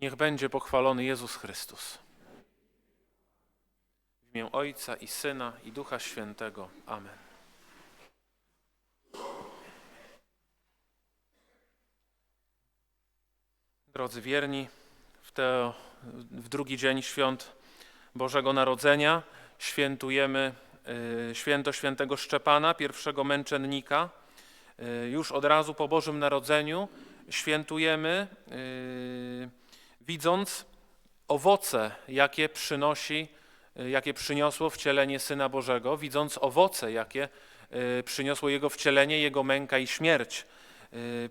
Niech będzie pochwalony Jezus Chrystus. W imię Ojca i Syna i Ducha Świętego. Amen. Drodzy wierni, w, te, w drugi dzień świąt Bożego Narodzenia świętujemy y, święto świętego Szczepana, pierwszego męczennika. Y, Już od razu po Bożym Narodzeniu świętujemy, y, widząc owoce, jakie przynosi, y, jakie przyniosło wcielenie Syna Bożego, widząc owoce, jakie y, przyniosło Jego wcielenie, Jego męka i śmierć. Y,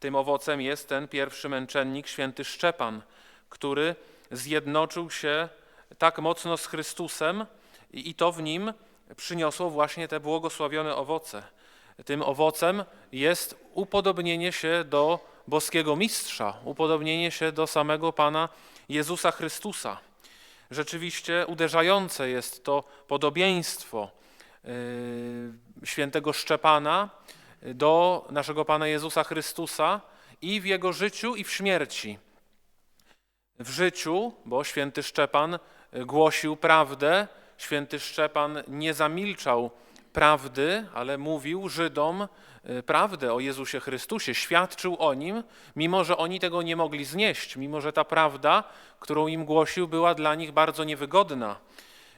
Tym owocem jest ten pierwszy męczennik, święty Szczepan, który zjednoczył się tak mocno z Chrystusem i to w nim przyniosło właśnie te błogosławione owoce. Tym owocem jest upodobnienie się do boskiego mistrza, upodobnienie się do samego Pana Jezusa Chrystusa. Rzeczywiście uderzające jest to podobieństwo yy, świętego Szczepana do naszego Pana Jezusa Chrystusa i w jego życiu, i w śmierci. W życiu, bo święty Szczepan głosił prawdę, święty Szczepan nie zamilczał prawdy, ale mówił Żydom prawdę o Jezusie Chrystusie, świadczył o nim, mimo że oni tego nie mogli znieść, mimo że ta prawda, którą im głosił, była dla nich bardzo niewygodna.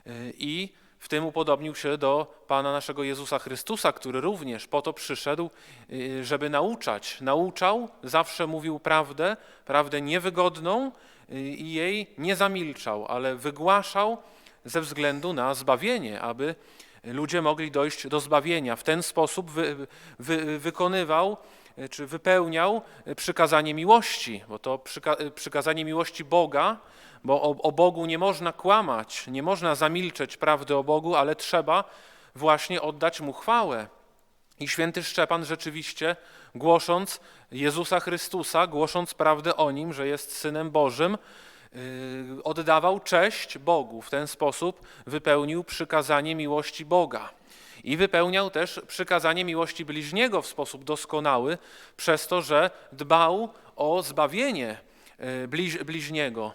Y, I w tym upodobnił się do Pana naszego Jezusa Chrystusa, który również po to przyszedł, y, żeby nauczać. Nauczał, zawsze mówił prawdę, prawdę niewygodną y, i jej nie zamilczał, ale wygłaszał ze względu na zbawienie, aby ludzie mogli dojść do zbawienia. W ten sposób wy, wy, wykonywał y, czy wypełniał y, przykazanie miłości, bo to przyka, y, przykazanie miłości Boga, bo o, o Bogu nie można kłamać, nie można zamilczeć prawdy o Bogu, ale trzeba właśnie oddać Mu chwałę. I święty Szczepan rzeczywiście, głosząc Jezusa Chrystusa, głosząc prawdę o Nim, że jest Synem Bożym, oddawał cześć Bogu. W ten sposób wypełnił przykazanie miłości Boga. I wypełniał też przykazanie miłości bliźniego w sposób doskonały, przez to, że dbał o zbawienie yy, bliź, bliźniego.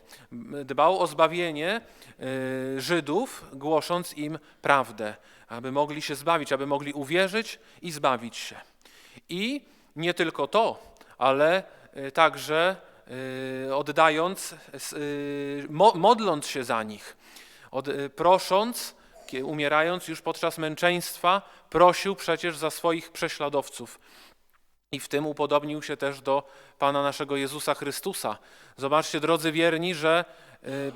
Dbał o zbawienie yy, Żydów, głosząc im prawdę, aby mogli się zbawić, aby mogli uwierzyć i zbawić się. I nie tylko to, ale także oddając, s- y, mo- modląc się za nich, y, prosząc, umierając już podczas męczeństwa, prosił przecież za swoich prześladowców. I w tym upodobnił się też do Pana naszego Jezusa Chrystusa. Zobaczcie, drodzy wierni, że y,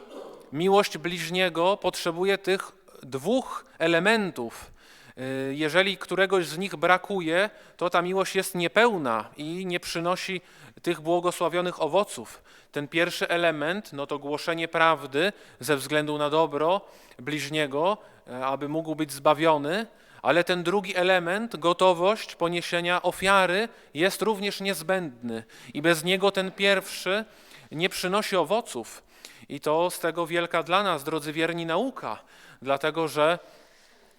miłość bliźniego potrzebuje tych dwóch elementów. Y, Jeżeli któregoś z nich brakuje, to ta miłość jest niepełna i nie przynosi tych błogosławionych owoców. Ten pierwszy element, no to głoszenie prawdy ze względu na dobro bliźniego, e, aby mógł być zbawiony, ale ten drugi element, gotowość poniesienia ofiary, jest również niezbędny i bez niego ten pierwszy nie przynosi owoców. I to z tego wielka dla nas, drodzy wierni, nauka, dlatego że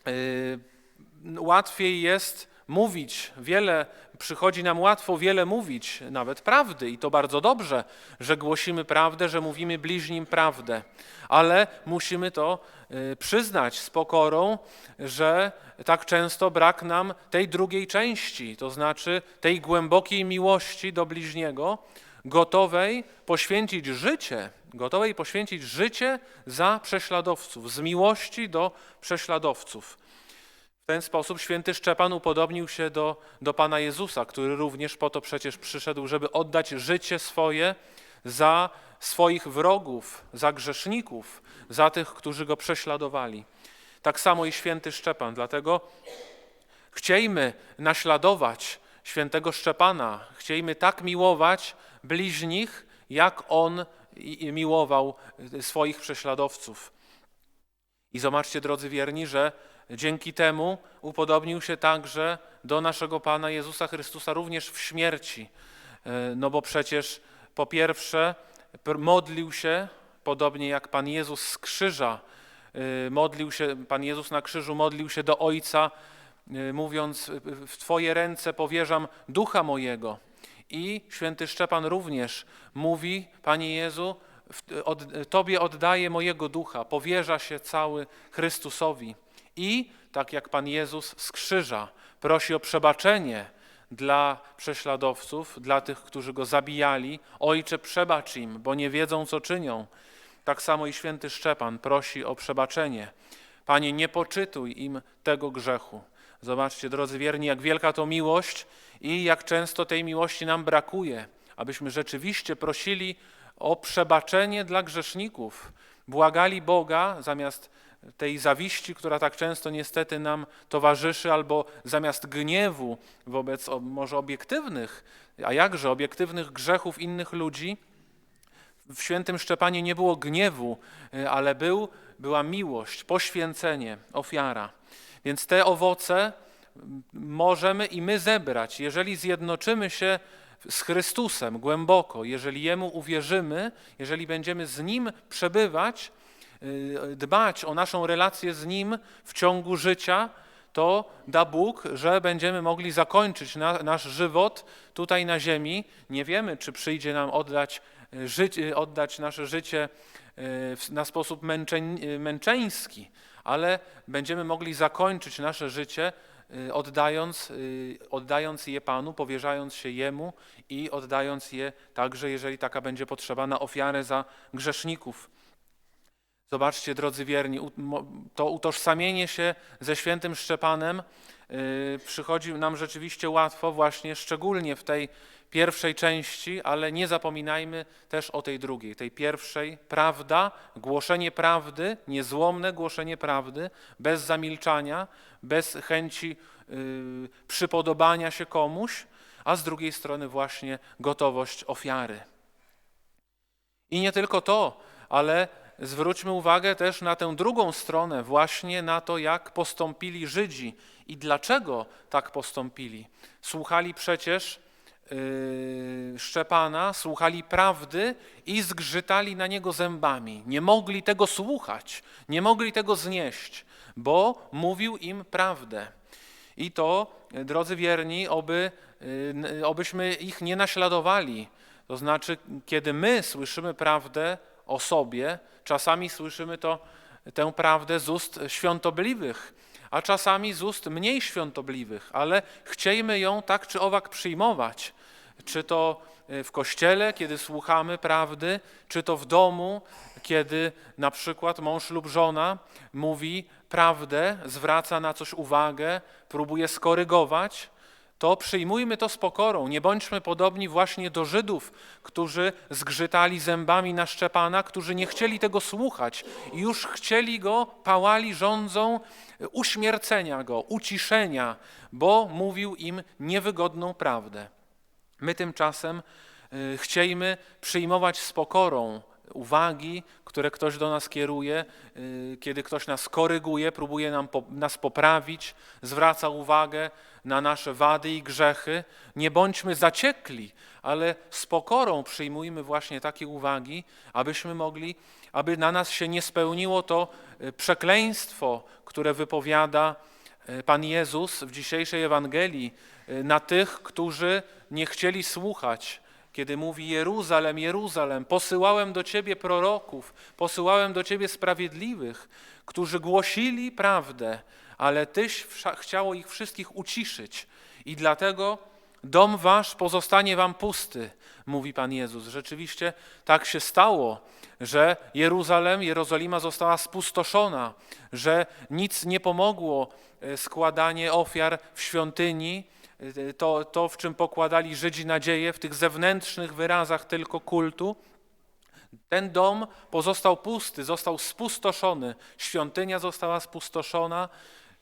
y, łatwiej jest mówić, wiele, przychodzi nam łatwo wiele mówić, nawet prawdy i to bardzo dobrze, że głosimy prawdę, że mówimy bliźnim prawdę, ale musimy to y, przyznać z pokorą, że tak często brak nam tej drugiej części, to znaczy tej głębokiej miłości do bliźniego, gotowej poświęcić życie, gotowej poświęcić życie za prześladowców, z miłości do prześladowców. W ten sposób święty Szczepan upodobnił się do, do Pana Jezusa, który również po to przecież przyszedł, żeby oddać życie swoje za swoich wrogów, za grzeszników, za tych, którzy go prześladowali. Tak samo i święty Szczepan. Dlatego chciejmy naśladować świętego Szczepana, chciejmy tak miłować bliźnich, jak on miłował swoich prześladowców. I zobaczcie, drodzy wierni, że dzięki temu upodobnił się także do naszego Pana Jezusa Chrystusa również w śmierci. E, No bo przecież po pierwsze modlił się, podobnie jak Pan Jezus z krzyża, e, modlił się, Pan Jezus na krzyżu modlił się do Ojca, e, mówiąc, w Twoje ręce powierzam ducha mojego. I święty Szczepan również mówi, Panie Jezu, Tobie oddaję mojego ducha, powierza się cały Chrystusowi. I tak jak Pan Jezus z krzyża prosi o przebaczenie dla prześladowców, dla tych, którzy go zabijali, Ojcze, przebacz im, bo nie wiedzą, co czynią. Tak samo i święty Szczepan prosi o przebaczenie. Panie, nie poczytuj im tego grzechu. Zobaczcie, drodzy wierni, jak wielka to miłość i jak często tej miłości nam brakuje, abyśmy rzeczywiście prosili o przebaczenie dla grzeszników, błagali Boga zamiast tej zawiści, która tak często niestety nam towarzyszy, albo zamiast gniewu wobec może obiektywnych, a jakże obiektywnych grzechów innych ludzi, w świętym Szczepanie nie było gniewu, y, ale był, była miłość, poświęcenie, ofiara. Więc te owoce możemy i my zebrać, jeżeli zjednoczymy się z Chrystusem głęboko, jeżeli Jemu uwierzymy, jeżeli będziemy z Nim przebywać, dbać o naszą relację z Nim w ciągu życia, to da Bóg, że będziemy mogli zakończyć na, nasz żywot tutaj na ziemi. Nie wiemy, czy przyjdzie nam oddać, y, żyć, y, oddać nasze życie y, na sposób męczeń, y, męczeński, ale będziemy mogli zakończyć nasze życie y, oddając, y, oddając je Panu, powierzając się Jemu i oddając je także, jeżeli taka będzie potrzeba, na ofiarę za grzeszników. Zobaczcie, drodzy wierni, to utożsamienie się ze świętym Szczepanem y, przychodzi nam rzeczywiście łatwo, właśnie szczególnie w tej pierwszej części, ale nie zapominajmy też o tej drugiej, tej pierwszej. Prawda, głoszenie prawdy, niezłomne głoszenie prawdy, bez zamilczania, bez chęci y, przypodobania się komuś, a z drugiej strony właśnie gotowość ofiary. I nie tylko to, ale zwróćmy uwagę też na tę drugą stronę, właśnie na to, jak postąpili Żydzi i dlaczego tak postąpili. Słuchali przecież yy, Szczepana, słuchali prawdy i zgrzytali na niego zębami. Nie mogli tego słuchać, nie mogli tego znieść, bo mówił im prawdę. I to, e, drodzy wierni, oby, y, n- obyśmy ich nie naśladowali. To znaczy, kiedy my słyszymy prawdę o sobie, czasami słyszymy to, tę prawdę z ust świątobliwych, a czasami z ust mniej świątobliwych, ale chciejmy ją tak czy owak przyjmować. Czy to y, w kościele, kiedy słuchamy prawdy, czy to w domu, kiedy na przykład mąż lub żona mówi prawdę, zwraca na coś uwagę, próbuje skorygować, to przyjmujmy to z pokorą. Nie bądźmy podobni właśnie do Żydów, którzy zgrzytali zębami na Szczepana, którzy nie chcieli tego słuchać i już chcieli go, pałali rządzą uśmiercenia go, uciszenia, bo mówił im niewygodną prawdę. My tymczasem y, chciejmy przyjmować z pokorą uwagi, które ktoś do nas kieruje, y, kiedy ktoś nas koryguje, próbuje nam, nas poprawić, zwraca uwagę na nasze wady i grzechy. Nie bądźmy zaciekli, ale z pokorą przyjmujmy właśnie takie uwagi, abyśmy mogli, aby na nas się nie spełniło to y, przekleństwo, które wypowiada E, Pan Jezus w dzisiejszej Ewangelii na tych, którzy nie chcieli słuchać, kiedy mówi Jeruzalem, Jeruzalem, posyłałem do Ciebie proroków, posyłałem do Ciebie sprawiedliwych, którzy głosili prawdę, ale Tyś chciało ich wszystkich uciszyć i dlatego dom Wasz pozostanie Wam pusty, mówi Pan Jezus. Rzeczywiście tak się stało, że Jeruzalem, Jerozolima została spustoszona, że nic nie pomogło e, składanie ofiar w świątyni, to, to w czym pokładali Żydzi nadzieję, w tych zewnętrznych wyrazach tylko kultu. Ten dom pozostał pusty, został spustoszony, świątynia została spustoszona,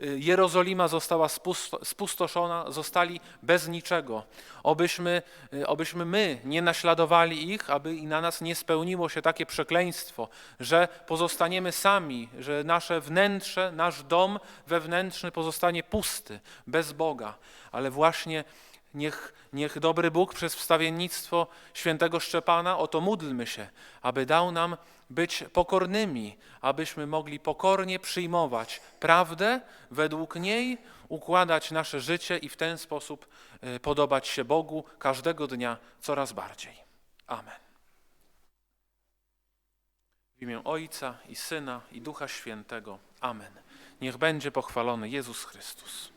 Jerozolima została spusto- spustoszona, zostali bez niczego. Obyśmy, y, obyśmy my nie naśladowali ich, aby i na nas nie spełniło się takie przekleństwo, że pozostaniemy sami, że nasze wnętrze, nasz dom wewnętrzny pozostanie pusty, bez Boga. Ale właśnie Niech, niech dobry Bóg przez wstawiennictwo świętego Szczepana, o to módlmy się, aby dał nam być pokornymi, abyśmy mogli pokornie przyjmować prawdę, według niej układać nasze życie i w ten sposób y, podobać się Bogu każdego dnia coraz bardziej. Amen. W imię Ojca i Syna i Ducha Świętego. Amen. Niech będzie pochwalony Jezus Chrystus.